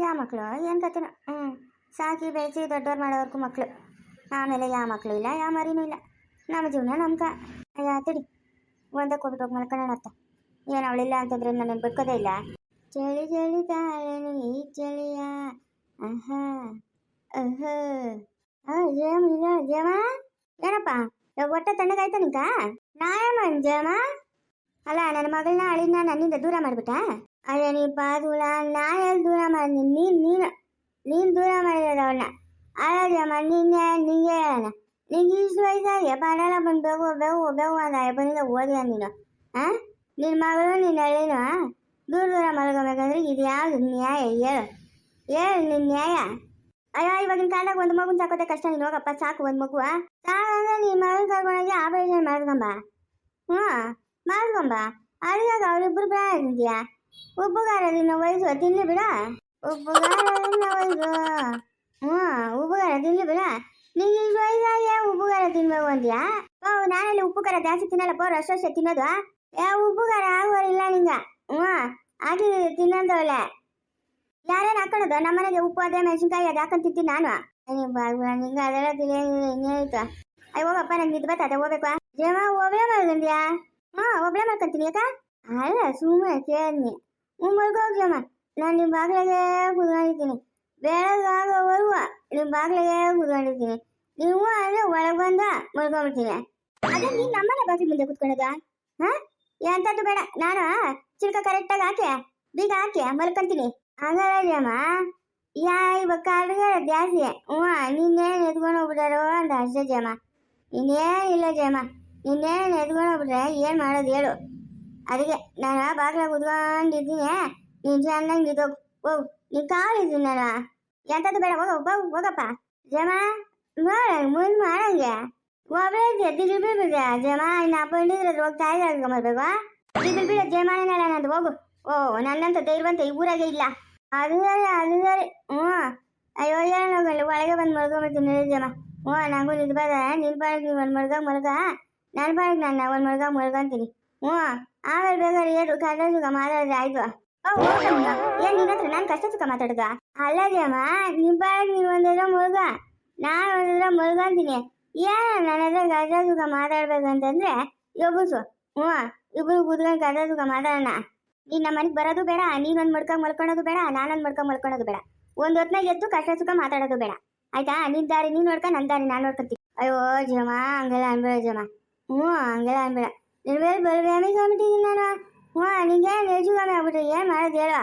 ಯಾವ ಮಕ್ಕಳು ಏನು ಕತೆನ ಹ್ಞೂ ಸಾಕಿ ಬೆಳೆಸಿ ದೊಡ್ಡವ್ರು ಮಾಡೋವರೆಗೂ ಮಕ್ಕಳು ಆಮೇಲೆ ಯಾವ ಮಕ್ಕಳು ಇಲ್ಲ ಯಾವ ಮರಿನೂ ಇಲ್ಲ. ನಮ್ಮ ಜೀವನ ನಮ್ಕ ಅಯ್ಯ ತಡಿ. ಒಂದಕ್ಕೆ ಹೋಗ್ಬಿಟ್ಟು ಹೋಗಿ ಮಲ್ಕೊಳ್ಳೋಣ ಅತ್ತ. ಏನು ಅವಳಿಲ್ಲ ಅಂತಂದ್ರೆ ನಾನು ಬಿಡ್ಕೋದೇ ಇಲ್ಲ. ಚಳಿ ಚಳಿ ತಾಳೇನು ಈ ಚಳಿಯ ಅಹ ಆ, ಜಯಮ್ ಇಲ್ಲ ಜಮಾ ಏನಪ್ಪ? ಹೊಟ್ಟೆ ತಣ್ಣಗಾಯ್ತಾ ನಿಂಕ? ನಾಯಮ್ಮ ಜಯಮ ಅಲ್ಲ ನನ್ನ ಮಗಳನ್ನ ಅಳಿನ ನನ್ನಿಂದ ದೂರ ಮಾಡ್ಬಿಟ್ಟ? ಅಯ್ಯ ನೀ ಪಾತುಳ ನಾ ಎಲ್ಲಿ ದೂರ ಮಾಡಿದ್ನಿ ನೀನ್ ನೀನು ನೀನ್ ದೂರ ಮಾಡಿರೋದು ಅವನ್ನ ಅಲ್ಲಮ್ಮ ನಿನ್ನೆ ನಿಂಗೆ ಹೇಳೋಣ. ನಿಂಗೆ ಇಷ್ಟು ವಯಸ್ಸಾಗಿ ಪಾಡಲ ಬಂದು ಬೇವು ಬೇವು ಬೇವು ಅಂತ ಬಂದಿದ್ದ ಓದಿಯ ನೀನು. ಹಾಂ ನಿನ್ನ ಮಗಳು ನಿನ್ನ ಅಳಿನ ದೂರ ದೂರ ಮಲ್ಕೋಬೇಕಂದ್ರೆ ಇದು ಯಾವುದು ನ್ಯಾಯ? ಹೇಳು. ಹೇಳು ನಿನ್ನ ನ್ಯಾಯ. ಅಯ್ಯೋ, ಇವಾಗಿನ ಕಾಲದಾಗ ಒಂದು ಮಗುನ ಸಾಕೋದೆ ಕಷ್ಟ. ನೀನು ಹೋಗಪ್ಪ, ಸಾಕು ಒಂದು ಮಗುವ ಸಾಕಂದ್ರೆ ನೀನು ಮಗನ ಕರ್ಕೊಂಡೋಗಿ ಆಪರೇಷನ್ ಮಾಡ್ಕೊಂಬ. ಹ್ಞೂ ಮಾಡ್ಕೊಂಬ. ಅಲ್ಲಿಗಾಗ ಅವ್ರಿಬ್ರು ಬೇಡ ಇದೆಯಾ ಉಪ್ಪುಗಾರ ನಿನ್ನ ವಯಸ್ಸು ತಿನ್ಲಿ ಬಿಡ. ಉಪ್ಪುಗಾರ ನಿನ್ನ ವಯಸ್ಸು ಹ್ಞೂ ಉಪ್ಪುಗಾರ ತಿನ್ಲಿ ಬಿಡ. ನಿಂಗೆ ಇಷ್ಟು ವಯಸ್ಸಾಗೆ ಉಪ್ಪುಗಾರ ತಿನ್ಬೇಕು ಅಂದ್ಯಾ ಓ, ನಾನಲ್ಲಿ ಜಾಸ್ತಿ ತಿನ್ನಲ್ಲ ಪೌರ ಅಷ್ಟು ವರ್ಷ ತಿನ್ನೋದು. ಯಾ ಉಪ್ಪು ಖಾರ ಆಗೋರಿಲ್ಲ ನಿಂಗ. ಹ್ಞೂ ಆಗಿ ತಿನ್ನೋದವಳೆ ಯಾರೇನು ಹಾಕೊಳ್ಳೋದು? ನಮ್ಮನೆಗೆ ಉಪ್ಪು, ಅದೇ ಮೆಣಸಿನ್ಕಾಯಿ, ಅದು ಹಾಕೊಂಡು ತಿಂತೀನಿ ನಾನು. ನಿಂಗೆ ಅದೆಲ್ಲ ಅಯ್ಯ, ಹೋಗಪ್ಪ, ನಂಗೆ ಇದು ಬರ್ತದೆ, ಹೋಗ್ಬೇಕು ಜೀವ ಒಬ್ಳೆ ಮಾಡ್ಕೊಂಡ್ಯಾ? ಹಾ ಒಬ್ಳೆ ಮಾಡ್ಕೊಂತೀನಿ, ಯಾಕ? ಅಲ್ಲ ಸುಮ್ಮನೆ ಕೇಳಿದ್ನಿ ಹ್ಞೂ ಮಲ್ಕೋಗ್ಯಮ್ಮ ನಾನು ನಿಮ್ಮ ಬಾಗ್ಲಿಗೆ ಕುತ್ಕೊಂಡಿರ್ತೀನಿ ಬೆಳಗಾಗೋವರೆಗೂ ನಿಮ್ಮ ಬಾಗ್ಲಿಗೆ ಕುತ್ಕೊಂಡಿದ್ದೀನಿ ನೀವು ಅಂದ್ರೆ ಒಳಗೆ ಬಂದ ಮಲ್ಕೊಂಡ್ಬಿಡ್ತೀನಿ ಅದೇ ನೀನು ನಮ್ಮನೆ ಬಾಗಿಲು ಮುಂದೆ ಕುತ್ಕೊಳ್ಳೋದ ಹಾ ಎಂತದ್ದು ಬೇಡ ನಾನು ಚಿಲ್ಕ ಕರೆಕ್ಟಾಗಿ ಹಾಕಿ ಬೀಗ ಹಾಕಿ ಮಲ್ಕೊಂತೀನಿ ಹಂಗಲ್ಲಮ್ಮ ಯಾ ಇವಾಗ ಕಾಲುಗಳ ಜಾಸ್ತಿ ಹ್ಞೂ ನಿನ್ನೇನು ಎತ್ಕೊಂಡು ಹೋಗ್ಬಿಟ್ಟಾರೋ ಅಂತ ಅಷ್ಟೇ ಜಮ್ಮ ಇನ್ನೇನು ಇಲ್ಲ ಜಮ್ಮ ನಿನ್ನೇನು ಎತ್ಕೊಂಡು ಹೋಗ್ಬಿಟ್ರೆ ಏನು ಮಾಡೋದು ಹೇಳು ಅದಕ್ಕೆ ನಾನು ಬಾಗಿಲ ಕುತ್ಕೊಂಡಿದ್ದೀನಿ ನೀನು ಚೆನ್ನಾಗಿ ನಿಂತೋಗು ಹೋಗು ನೀನು ಕಾಲಿದ್ದೀನಿ ನಾನು ಎಂಥದ್ದು ಬೇಡ ಹೋಗ ಹೋಗು ಹೋಗಪ್ಪ ಜಮ ನೋಡ ಮುಂದೆ ಮಾಡಂಗೆ ಒಬ್ಬರೇ ದಿಗಿಲ್ ಬೀಳ್ಬಿಡ ಜಮ ಇನ್ನು ಅಪ್ಪ ಹಿಡಿದ್ರೆ ಹೋಗ್ತಾ ಇದ್ದಾರೆ ಬರ್ಬೇಕು ದಿಗಿಲ್ ಬೀಳ ಜಮಾನೇನಲ್ಲ ನಂದು ಹೋಗು ಓ ನನ್ನಂತ ಧೈರ್ಯವಂತ ಈ ಊರಾಗೆ ಇಲ್ಲ ಅದು ಸರಿ ಅದು ಸರಿ ಹ್ಞೂ ಅಯ್ಯೋ ಏನೋ ಒಳಗೆ ಬಂದು ಮಲ್ಕೊಂಬಿಡ್ತೀನಿ ಜಮ ಹ್ಞೂ ನಂಗೂ ನಿದ್ ಬರ ನಿನ್ ಪಾಡಿಗೆ ನೀನು ಒಂದು ಮಲ್ಗ ಮಲ್ಗ ನನ್ನ ಪಾಡಿಗೆ ನಾನು ಒಂದು ಮಲ್ಗ ಮಲ್ಕೊಂತೀನಿ ಹ್ಞೂ. ಆಮೇಲೆ ಬೇಕಾದ್ರೆ ಏನು ಕಷ್ಟ ಸುಖ ಮಾತಾಡಿದ್ರೆ ಆಯ್ತು. ಏನ್ ನಿನ್ನ ಹತ್ರ ನಾನು ಕಷ್ಟ ಸುಖ ಮಾತಾಡ್ದ? ಅಲ್ಲದೇಮ್ಮ ನಿಮ್ಮ ಪಾಡಿಗೆ ನೀನು ಒಂದಿದ್ರೆ ಮುಳುಗ ನಾನು ಒಂದಿದ್ರೆ ಮುಳ್ಗಂತೀನಿ ಏನು ನನ್ನ ಹತ್ರ ಕಷ್ಟ ಸುಖ ಮಾತಾಡ್ಬೇಕಂತಂದ್ರೆ ಯೋಗಿಸು ಹ್ಞೂ, ಇಬ್ರು ಕೂತ್ಕೊಂಡು ಕಷ್ಟ ಸುಖ ಮಾತಾಡೋಣ. ನೀನು ನಮ್ಮ ಮನೆಗೆ ಬರೋದು ಬೇಡ, ನೀನೊಂದು ಮಡ್ಕೊಂಡು ಮಲ್ಕೊಳ್ಳೋದು ಬೇಡ, ನಾನೊಂದು ಮಡ್ಕೊಂಡು ಮಲ್ಕೊಳ್ಳೋದು ಬೇಡ. ಒಂದು ಹೊತ್ನಾಗ ಎದ್ದು ಕಷ್ಟ ಸುಖ ಮಾತಾಡೋದು ಬೇಡ. ಆಯ್ತಾ? ನಿನ್ ದಾರಿ, ನೀನು ನೋಡ್ಕ ನನ್ನ ದಾರಿ, ನಾನು ನೋಡ್ಕೊತೀನಿ. ಅಯ್ಯೋ ಜಮ ಹಂಗೆಲ್ಲ ಅನ್ಬೇಡ ಜಮಾ ಹ್ಞೂ, ಹಂಗೆಲ್ಲ ಅನ್ಬೇಡ. ಬರಬೇಮಿ ಕಾಮಿಟ್ಟಿದ್ದೀನಿ ನಾನು. ಹ್ಞೂ, ನಿಂಗೆ ನೆಜುಗಾಮಿ ಆಗ್ಬಿಟ್ರೆ, ಏನು ಮಾಡೋದು ಹೇಳು.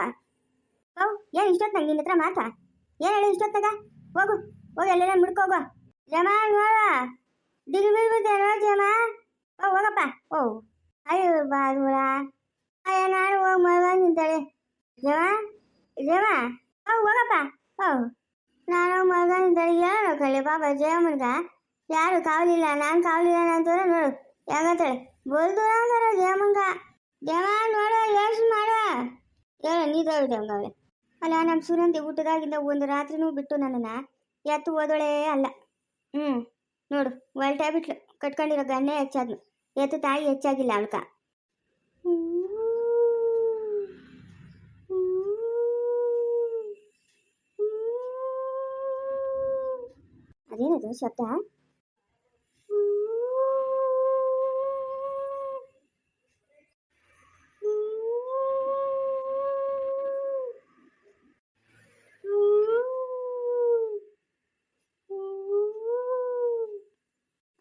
ಹೌ, ಏನು ಇಷ್ಟೊತ್ತಾಗ ನಿನ್ನ ಹತ್ರ ಮಾತಾ? ಏನು ಹೇಳಿ ಇಷ್ಟೊತ್ತಾಗ? ಹೋಗು, ಹೋಗಿ ಎಲ್ಲೆಲ್ಲ ಮುಡ್ಕೋಗು ಜಮಾ, ನೋಡ. ದಿಗಿ ಬೀಳ್ಬಿಟ್ಟೆ ನೋಡು ಜಮ. ಓ, ಹೋಗಪ್ಪ. ಓ, ಅಯ್ಯೋ ಬಾದೂರ ಅಯ್ಯ, ನಾನು ಹೋಗಿ ಮಗ ನಿಂತಾಳೆ. ಜಮಾ ಜಮಾ. ಓ, ಹೋಗಪ್ಪ. ಓ, ನಾನು ಮಗ ನಿಂತಾಳೆ. ಏನೋ ಕಳಿ ಪಾಪ ಜಯಮ್ಮನ್ಗ ಯಾರು ಕಾವಲಿಲ್ಲ, ನಾನು ಕಾವಲಿಲ್ಲ ಅಂತಂದ್ರೆ ನೋಡು. ಯಾಕಂತಾಳೆ ಬೋಲ್ದು ಅಂದ್ರ ದೇವಂಗ ದೇವ ನೋಡು, ಯೋಚನೆ ಮಾಡ. ಹೇಳ ನೀದೋಗಿದೆ ಹಂಗವಳೆ ಅಲ್ಲ ನಮ್ಮ ಸೂರ್ಯಂತಿ ಊಟದಾಗಿಂದ ಒಂದು ರಾತ್ರಿನೂ ಬಿಟ್ಟು ನನ್ನನ್ನು ಎತ್ತು ಓದೋಳೇ ಅಲ್ಲ. ಹ್ಞೂ ನೋಡು ಒಲ್ಟೆ ಬಿಟ್ಲು ಕಟ್ಕೊಂಡಿರೋ ಗಣ್ಣೆ ಹೆಚ್ಚಾದ್ನು ಎತ್ತು ತಾಯಿ ಹೆಚ್ಚಾಗಿಲ್ಲ ಅವಳ್ಕ. ಅದೇನದು, ಶಬ್ದ?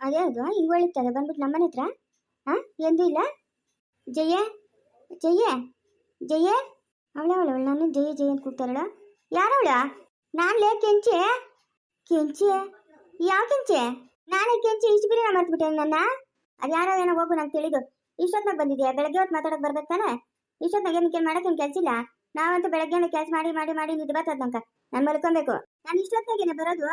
ಅದೇ ಅದು ಹಿಂಗೆ ಒಳಿತದೆ ಬಂದ್ಬಿಟ್ಟು ನಮ್ಮನೆ ಹತ್ರ. ಹಾಂ ಎಂದೂ ಇಲ್ಲ. ಜಯ ಜಯ ಜಯ. ಅವಳ ಅವಳ ಅವಳು ನಾನು ಜಯ ಜಯ ಅಂತ ಕೂಗ್ತಾರಳ ಯಾರವಳ? ನಾನು ಲೇ ಕೆಂಚೆ. ಕೆಂಚೆ? ಯಾವ ಕೆಂಚೆ? ನಾನೇ ಕೆಂಚೆ, ಇಷ್ಟು ಬಿರಿನ ಮರ್ತ್ಬಿಟ್ಟೆ ನನ್ನ ಅದು ಯಾರೋ ಏನೋ ಹೋಗು ನಂಗೆ ತಿಳಿದು ಇಷ್ಟೊತ್ನಾಗ ಬಂದಿದ್ಯಾ? ಬೆಳಗ್ಗೆ ಹೊತ್ತು ಮಾತಾಡೋಕೆ ಬರ್ಬೇಕು ತಾನೆ? ಇಷ್ಟೊತ್ನಾಗ ಏನಕ್ಕೆ ಮಾಡೋಕ್ಕೇನು ಕೆಲಸ ಇಲ್ಲ? ನಾವಂತೂ ಬೆಳಗ್ಗೆ ಕೆಲಸ ಮಾಡಿ ಮಾಡಿ ಮಾಡಿ ನಿದ್ದೆ ಬರ್ತದ ನಾನು ಮಲ್ಕೊಬೇಕು. ನಾನು ಇಷ್ಟೊತ್ತಾಗೇನೆ ಬರೋದು?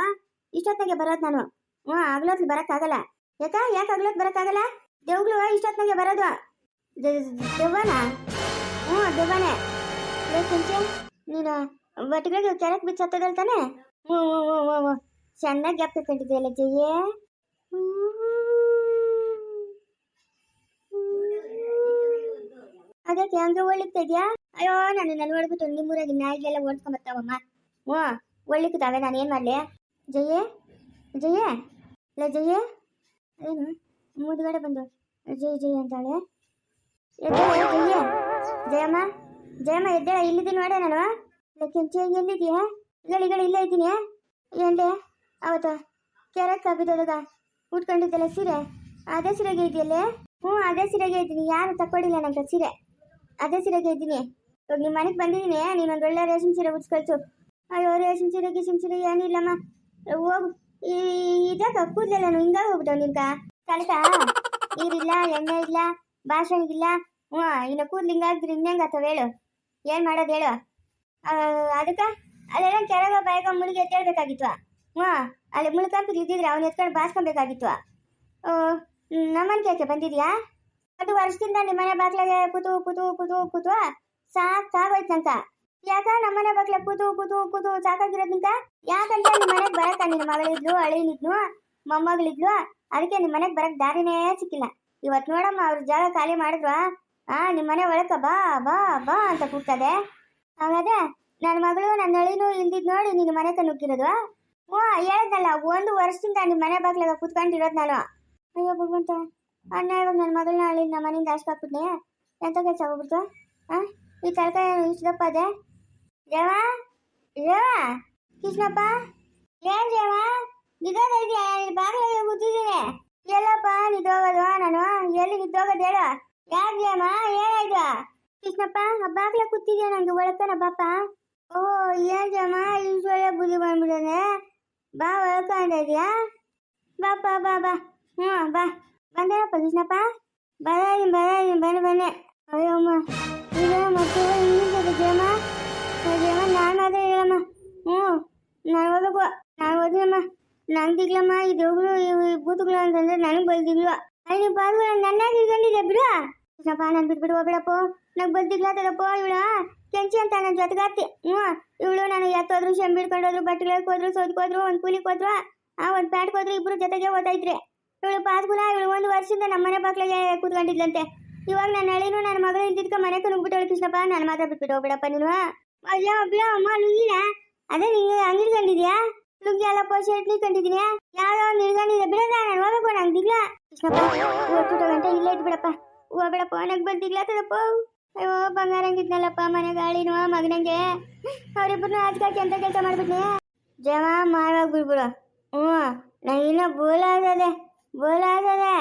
ಇಷ್ಟೊತ್ತಾಗೆ ಬರೋದು ನಾನು. ಹ್ಞೂ ಆಗ್ಲೋತ್ಲಿ ಬರೋಕ್ಕಾಗಲ್ಲ. ಯಾಕ, ಯಾಕೆ ಆಗ್ಲೊತ್ತು ಬರೋಕ್ಕಾಗಲ್ಲ? ದೇವ್ಗಳು ಇಷ್ಟೊತ್ತಿನಾಗೆ ಬರೋದು. ದೆವ್ವನ? ಹ್ಞೂ, ದೆವ್ವನೇ. ಬೇಕಂಚೆ ನೀನು ಬಟ್ಟೆಗಳಿಗೆ ಕೆಳಕ್ಕೆ ಬಿಚ್ಚತ್ತದಲ್ ತಾನೆ? ಹ್ಞೂ ಹ್ಞೂ ಹ್ಞೂ ಹ್ಞೂ ಹ್ಞೂ. ಚೆನ್ನಾಗಿ ಗ್ಯಾಪ್ ಕಂಡಿದೆಯಲ್ಲ ಜಯ್ಯೇ ಅದಕ್ಕೆ ಹಂಗೆ ಒಳ್ಳಿತಾ ಇದೆಯಾ? ಅಯ್ಯೋ, ನಾನು ನನ್ನ ಹೊಡೆದ್ಬಿಟ್ಟು ನಿಮ್ಮೂರಾಗಿ ನಾಯಿಗೆಲ್ಲ ಓಡಿಸ್ಕೊಂಬರ್ತಾವಮ್ಮ ಹ್ಞೂ ಒಳ್ಳಿಕ್ಕಿದ್ದಾವೆ ನಾನು ಏನು ಮಾಡಲಿ? ಜಯೇ ಜಯೇ ಇಲ್ಲ ಜಯೇ ಏನು? ಮುಂದ್ಗಡೆ ಬಂದು. ಜೈ ಜಯ ಅಂತಾಳೆ. ಎದ್ದೇಳ ಜಯ ಜಯಮ್ಮ ಜಯಮ್ಮ, ಎದ್ದೇಳ. ಇಲ್ಲಿದ್ದೀನಿ ನೋಡ ನಾನು. ಕೆಂಚಿ ಎಲ್ಲಿದೀಯಾ ಗಳಿಗಳು ಇಲ್ಲೇ ಇದ್ದೀನಿ. ಎಂದೆ ಅವತ್ತ ಕೆರೆ ಕಬ್ಬಿದೊಳಗ ಉಟ್ಕೊಂಡಿದ್ದಲ್ಲ ಸೀರೆ. ಅದೇ ಸೀರೆಗೆ ಇದೆಯಲ್ಲೇ? ಹ್ಞೂ, ಅದೇ ಸೀರೆಗೆ ಇದ್ದೀನಿ. ಯಾರು ತಕ್ಕೊಡಿಲ್ಲ ನಂಗೆ ಸೀರೆ. ಅದೇ ಸೀರೆಗೆ ಇದ್ದೀನಿ. ಇವಾಗ ನಿಮ್ಮ ಮನೆಗೆ ಬಂದಿದ್ದೀನಿ. ನೀನೊಂದು ಒಳ್ಳೆ ರೇಷನ್ ಸೀರೆ ಉಡ್ಸ್ಕೊಳ್ತು ಅಯ್ಯೋ ರೇಷನ್ ಸೀರೆ ಗಿಷನ್ ಸೀರೆ ಏನಿಲ್ಲಮ್ಮ. ಹೋಗು. ಈ ಇದಾಗ ಕೂದಲೆಲ್ಲ ಹಿಂಗಾಗಿ ಹೋಗ್ಬಿಟ್ಟವ್ ನಿನ್ಗ? ಕನಕ ನೀರಿಲ್ಲ, ಎಣ್ಣೆ ಇಲ್ಲ ಭಾಷಣಿಗಿಲ್ಲ ಹ್ಞೂ, ಇನ್ನು ಕೂದ್ಲು ಹಿಂಗಾಗಿದ್ರೆ ಇನ್ನೇಂಗ ಆತವ ಹೇಳು? ಏನು ಮಾಡೋದು ಹೇಳು? ಅದಕ್ಕೆ? ಅಲ್ಲೆಲ್ಲ ಕೆಳಗ ಬಾಯಿಗ ಮುಳುಗಿ ಎತ್ತೇಳ್ಬೇಕಾಗಿತ್ತು ಹ್ಞೂ, ಅಲ್ಲಿ ಮುಳ್ಕಂಪಿಗೆ ಇದ್ದಿದ್ರೆ ಅವ್ನು ಎತ್ಕೊಂಡು ಬಾಸ್ಕೊಬೇಕಾಗಿತ್ತು ನಮ್ಮನ್ ಕೇಕೆ ಬಂದಿದ್ಯಾ? ಅದು ವರ್ಷದಿಂದ ನಿಮ್ಮನೆ ಬಾಗ್ಲಾಗೆ ಕೂತು ಕೂತು ಕೂತು ಕೂತು ಸಾಕ್ ಸಾಗೋಯ್ತು ನಂಕ ಯಾಕ ನಮ್ಮನೆ ಬಾಗ್ಲ ಕೂತು ಕೂತು ಕೂತು ಸಾಕಾಗಿರೋದ್ನಿಂಕ ಯಾಕಂತ ನಿಮ್ಮ ಮನೆಗೆ ಬರಕ ನಿನ್ನ ಮಗಳಿದ್ಲು ಅಳಿನಿದ್ನು ಮೊಮ್ಮಗಳಿದ್ಲು? ಅದಕ್ಕೆ ನಿಮ್ಮ ಮನೆಗೆ ಬರಕ್ ದಾರಿನೇ ಸಿಕ್ಕಿಲ್ಲ. ಇವತ್ತು ನೋಡಮ್ಮ ಅವ್ರ ಜಾಗ ಖಾಲಿ ಮಾಡಿದ್ರು, ಆ? ನಿಮ್ಮ ಮನೆ ಒಳಕ ಬಾ ಬಾ ಬಾ ಅಂತ ಕೂಗ್ತದೆ. ಹಾಗಾದ್ರೆ ನನ್ನ ಮಗಳು ನನ್ನ ಅಳಿನೂ ಇಲ್ದಿದ್ ನೋಡಿ ನಿನ್ನ ಮನೆ ನುಗ್ಗಿರೋದು ಹ್ಞೂ ಹೇಳ್ದಲ್ಲ, ಒಂದು ವರ್ಷದಿಂದ ನಿಮ್ಮ ಮನೆ ಬಾಗ್ಲಾಗ ಕೂತ್ಕೊಂಡಿರೋದು ನಾನು. ಅಯ್ಯೋ ಭಗವಂತ, ಅಣ್ಣ ಇವಾಗ ನನ್ನ ಮಗಳನ್ನ ಅಳಿ ನಮ್ಮ ಮನೆಯಿಂದ ಅಷ್ಟು ಹಾಕ್ಬಿಟ್ನೆ ಎಂತ ಕೆಲಸ ಹೋಗ್ಬಿಡ್ತು ಹಾಂ ಈ ತರಕಾರಿ ಇಷ್ಟಪ್ಪ ಅದೇ? ದೇವ ದೇವ ಕೃಷ್ಣಪ್ಪ ಏನ್ ದೇವ ನಿಧಾನ ಇದೆಯಾ ಬಾಗಿಲಿಗೆ ಕೂತಿದ್ದೀನಿ ಎಲ್ಲಪ್ಪ ನಿದ್ದೋಗೋದು ನಾನು ಎಲ್ಲಿ ನಿದ್ದೋಗೋದು ಹೇಳು ಯಾಕೆ ದೇವ ಏನಾಯ್ತು ಕೃಷ್ಣಪ್ಪ ಬಾಗ್ಲ ಕೂತಿದ್ಯಾ ನಂಗೆ ಒಳಕನ ಬಾಪ ಓ ಏನ್ ಜಮ್ಮ ಇಷ್ಟು ಒಳ್ಳೆ ಬುದ್ಧಿ ಬಂದ್ಬಿಡನೆ ಬಾ ಒಳಕೊಂಡ ಇದೆಯಾ ಬಾಪ ಬಾ ಬಾ ಹ್ಞೂ ಬಾ ಬಂದೇನಪ್ಪ ಕೃಷ್ಣಪ್ಪ ಬರ ಬರ ಬನ್ನಿ ಬನ್ನಿ ಅಯ್ಯಮ್ಮ ಈಗ ಮತ್ತೆ ಇನ್ನಿಂದ ಜಯಮ್ಮ ಮಾತ್ರ ಹೇಳಮ್ಮ. ಹ್ಞೂ, ನಾನು ಓದಬೇಕು ನಾನು ಓದಿನಮ್ಮ ನಂಗೆ ದಿಗ್ಲಮ್ಮ ಈ ದೇವ್ಗಳು ಈ ಬೂತುಗಳು ಅಂತಂದ್ರೆ ನನಗೆ ಬಲ್ದಿಗ್ಲು. ಅಲ್ಲಿ ನೀವು ಬಾರ್ಗಳು ನನ್ನಾಗಿ ಇಟ್ಕೊಂಡಿದ್ದೆ ಬಿಡು. ಕೃಷ್ಣಪ್ಪ, ನಾನು ಬಿಟ್ಬಿಡು ಹೋಗ್ಬಿಡಪ್ಪ. ನಂಗೆ ಬಲ್ದಿಗ್ಲಾತದಪ್ಪ ಇವಳ. ಕೆಂಚಿ ಅಂತ ನನ್ನ ಜೊತೆಗಾತಿ. ಹ್ಞೂ, ಇವಳು ನಾನು ಎತ್ತೋದ್ರು, ಶಂಬಿ ಹಿಡ್ಕೊಂಡೋದ್ರು ಬಟ್ಟೆಗಳಿಗೆ ಹೋದ್ರು ಸೋದ್ಕೋದ್ರು ಒಂದು ಕೂಲಿಗೆ ಹೋದ್ರು. ಆ ಒಂದು ಪ್ಯಾಂಟ್ಗೆ ಹೋದ್ರು ಇಬ್ರು ಜೊತೆಗೆ ಓದಾಯ್ತ್ರಿ ಇವಳು ಪಾಸ್ಗುಲ ಇವಳು ಒಂದು ವರ್ಷದಿಂದ ನಮ್ಮ ಮನೆ ಬಾಗ್ಲಿಗೆ ಕೂತ್ಕೊಂಡಿದ್ಲಂತೆ. ಇವಾಗ ನನ್ನ ಹಳಿನು ನನ್ನ ಮಗಳು ಇದ್ದಿದ್ಕ ಮನೆ ನುಗ್ಬಿಟ್ಟವಳು ಕೃಷ್ಣಪ್ಪ. ನಾನು ಮಾತ್ರ ಬಿಟ್ಬಿಟ್ಟು ಹೋಗ್ಬಿಡಪ್ಪ ನೀನು. ಅಯ್ಯೋ ಬಿಡ ಅಮ್ಮ ಲುಂಗಿನ ಅದೇ ನಿಂಗೆ ಅಂಗಿಡ್ಕೊಂಡಿದ್ಯಾ ಲುಂಗಿ ಅಲ್ಲಪ್ಪ ಶರ್ಟ್ ನಿಲ್ಕೊಂಡಿದ್ದೀನಿ ಯಾವ್ದೋ ಒಂದು ನಿಲ್ಕೊಂಡಿದ್ದೆ ಬಿಡದ ನಾನು ಹೋಗ್ಬೇಕು ನಂಗೆ ದಿಗ್ಲ ಕೃಷ್ಣಪ್ಪ ಇವತ್ತು ಗಂಟೆ, ಇಲ್ಲೇ ಇದ್ಬಿಡಪ್ಪ ಹೋಗ್ಬಿಡಪ್ಪ ನಂಗೆ ಬಂದಿಗ್ಲ ತದಪ್ಪ ಅಯ್ಯೋ, ಬಂಗಾರ ಹಂಗಿದ್ನಲ್ಲಪ್ಪ, ಮನೆ ಗಾಳಿನೋ, ಮಗನಂಗೆ. ಅವರಿಬ್ಬರನ್ನ ಆಜ್ಕಾಕಿ ಅಂತ ಕೆಲಸ ಮಾಡ್ಬಿಟ್ನಿ? ಜಮ ಮಾಡುವಾಗ ಬಿಡ್ಬಿಡು. ಹ್ಞೂ ನನಗಿನ್ನ ಬೋಲಾಗದೆ ಬೋಲಾಗದೆ.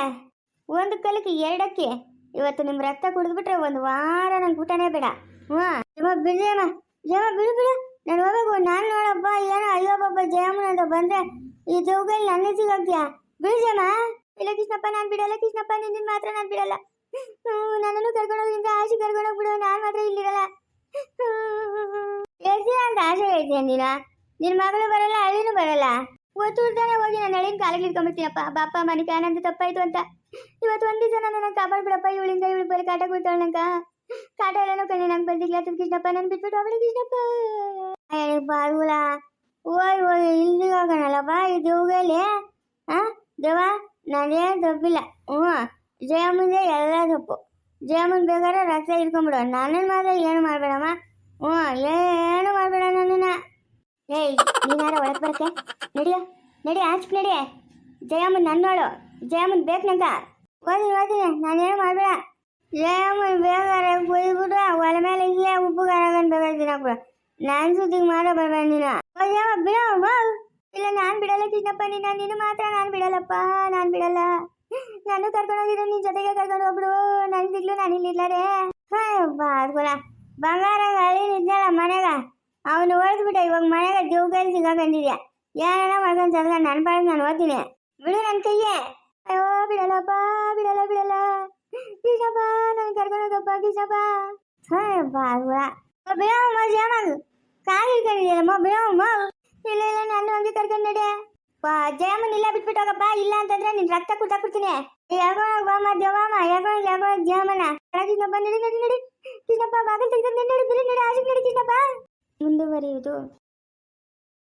ಒಂದು ಕಲಕ್ಕೆ ಎರಡಕ್ಕೆ. ಇವತ್ತು ನಿಮ್ಮ ರಕ್ತ ಕುಡಿದ್ಬಿಟ್ರೆ ಒಂದು ವಾರ ನಂಗೆ ಊಟನೇ ಬೇಡ. ಹ್ಞೂ, ಜಮ ಬಿಡ್ಜಮ್ಮ ಜಮ ಬಿಡು ಬಿಡು ನಾನು ಹೋಗ್ಬೇಕು ನಾನು ನೋಡಪ್ಪ ಏನೋ ಅಯ್ಯೋ ಪಾಪ ಜಯಮ್ಮನ ಅಂತ ಬಂದ್ರೆ ಈ ಜೋಗಲ್ಲಿ ನನ್ನ ಸಿಗಾಕ್ತೀಯಾ ಬಿಡು ಜಮ ಇಲ್ಲ ಕೃಷ್ಣಪ್ಪ, ನಾನು ಬಿಡಲ್ಲ, ಕೃಷ್ಣಪ್ಪ ನಿನ್ನ ಮಾತ್ರ ನಾನು ಬಿಡಲ್ಲ. ನನ್ನನ್ನು ಕರ್ಕೊಂಡೋಗಿಂದ ಹೋಗಿ ಬಿಡೋ ನಾನು ಮಾತ್ರ ಇಲ್ಲಿರಲ್ಲ. ಹೇಳ್ತೀಯ ಅಂತ ಆಸೆ ಹೇಳ್ತೀಯ ನೀನ? ನಿನ್ನ ಮಗಳು ಬರಲ್ಲ, ಅಳಿನು ಬರಲ್ಲ. ಒತ್ತುಡ್ತಾನೆ ಹೋಗಿ ನಾನು ಅಳಿನ ಕಾಲಿಗೆ ಇಟ್ಕೊಂಡ್ಬಿಡ್ತೀನಪ್ಪ ಬಾಪ ಮನಿಕ ನಂದು ತಪ್ಪಾಯ್ತು ಅಂತ. ಇವತ್ತು ಒಂದೇ ಜನ ನನ್ನ ಕಾಪಾಡ್ಬಿಡಪ್ಪ, ಇವಳಿಂದ ಇವಳು ಬರೀ ಕಾಟ ಕೊಡ್ತಾಳೆ ನಂಗ. ಕಾಟ ಎಲ್ಲನೂ ಕಣ್ಣೆ ನಂಗೆ ಬಂದಿಲ್ಲ ಅದು ಕೃಷ್ಣಪ್ಪ ನಾನು ಬಿಟ್ಬಿಟ್ಟು ಅವಳು ಕೃಷ್ಣಪ್ಪ. ಅಯ್ಯ ಬಾರ್ಗುಲ ಓಯ್ ಓಯ್ ಇಲ್ಲಿ ಬಾ ಇದು ಹೋಗಲಿ ಹಾಂ ದೇವ ನಾನೇನು ತಪ್ಪಿಲ್ಲ ಹ್ಞೂ ಜಯಮ್ಮಂದೆ ಎಲ್ಲ ತಪ್ಪು ಜಯಮ್ಮನ್ ಬೇಕಾದ್ರೆ ರಕ್ತ ಇಟ್ಕೊಂಬಿಡು ನಾನೇನು ಮಾತ್ರ ಏನು ಮಾಡಬೇಡಮ್ಮ? ಹ್ಞೂ, ಏನು ಮಾಡಬೇಡ ನನ್ನನ್ನ. ಏಯ್ ನೀನಾರ ಒಳಗೆ ಬರಕ್ಕೆ? ನಡಿಯ, ನಡಿ, ಆಚೆ ನಡಿ. ಜಯಮ್ಮನ್ ನನ್ನೋಳು. ಜಯಮ್ಮನ್ ಬೇಕು ನಂಗ. ಓದಿನಿ ಓದಿನಿ ನಾನೇನು ಮಾಡಬೇಡ. ಜಯಮ್ಮನ್ ಬೇಕಾರೆ ಕೊಯ್ಬಿಡು ಒಲೆ ಮೇಲೆ ಇಲ್ಲೇ ಉಪ್ಪು ಖಾರ ಬೇಕಾದ್ರೆ ಹಾಕ್ಬಿಡು ನಾನು ಸುದ್ದಿಗೆ ಮಾಡೋ ಬರ್ಬೇಡ ನೀನು. ಇಲ್ಲ, ನಾನ್ ಬಿಡಲ್ಲ ಕೃಷ್ಣಪ್ಪ ನೀನು ನೀನು ಮಾತ್ರ ನಾನ್ ಬಿಡಲ್ಲಪ್ಪ. ನಾನ್ ಬಿಡಲ್ಲ. ನಾನು ಕರ್ಕೊಂಡು ಹೋಗಿದ್ರೆ ನಿನ್ ಜೊತೆಗೆ ಕರ್ಕೊಂಡು ಹೋಗ್ಬಿಡು. ನನ್ ಸಿಗ್ಲು, ನಾನು ಇಲ್ಲಿರ್ಲಾರೆ ಬಾದ್ಕೊಳ ಬಂಗಾರ ಗಾಳಿ ನಿದ್ನಲ್ಲ ಮನೆಗ. ಅವನು ಓಡಿಸ್ಬಿಟ್ಟ ಇವಾಗ ಮನೆಗ ಜೀವಗಲ್ಲಿ ಸಿಗಾಕೊಂಡಿದ್ಯಾ ಏನೇನೋ ಮಾಡ್ಕೊಂಡು ಚಂದ್ರ ನಾನು ಪಾಡಿಗೆ ನಾನು ಓದ್ತೀನಿ. ಬಿಡು ನನ್ನ ಕೈಯೇ ಅಯ್ಯೋ, ಬಿಡಲ್ಲಪ್ಪ, ಬಿಡಲ್ಲ ಬಿಡಲ್ಲ. ಕೃಷ್ಣಪ್ಪ ನಾನು ಕರ್ಕೊಂಡು ಹೋಗಪ್ಪ ಕೃಷ್ಣಪ್ಪ ಹಾಂ ಬಾದ್ಕೊಳ ಬಿಡಮ್ಮ ಜಾಮಾಗ ಕಾಲು ಇಟ್ಕೊಂಡಿದ್ದೀರಮ್ಮ ಬಿಡಮ್ಮ? ಇಲ್ಲ ಇಲ್ಲ, ನಾನು ಹಂಗೆ ಕರ್ಕೊಂಡು ನಡೆ. ಜಯಮ್ಮನ್ ಇಲ್ಲ ಬಿಟ್ಬಿಟ್ಟು ಹೋಗಪ್ಪ. ಇಲ್ಲ ಅಂತಂದ್ರೆ ನಿನ್ ರಕ್ತ ಕುಟ್ಟಾಕ್ಬಿಡ್ತೀನಿ ಯಾಕೋಣ ಬಾಮ ದೇವಮ್ಮ. ಯಾಕೋಣ ಯಾಕೋಣ ಜಯಮ್ಮನ. ಕೃಷ್ಣಪ್ಪ ನಡಿ ನಡಿ ನಡಿ. ಕೃಷ್ಣಪ್ಪ, ಬಾಗಿಲು ತೆಗೆದು ನಡಿ ಬಿಡಿ ನಡಿ ಆಚೆ ನಡಿ, ಕೃಷ್ಣಪ್ಪ. ಮುಂದುವರಿಯುವುದು.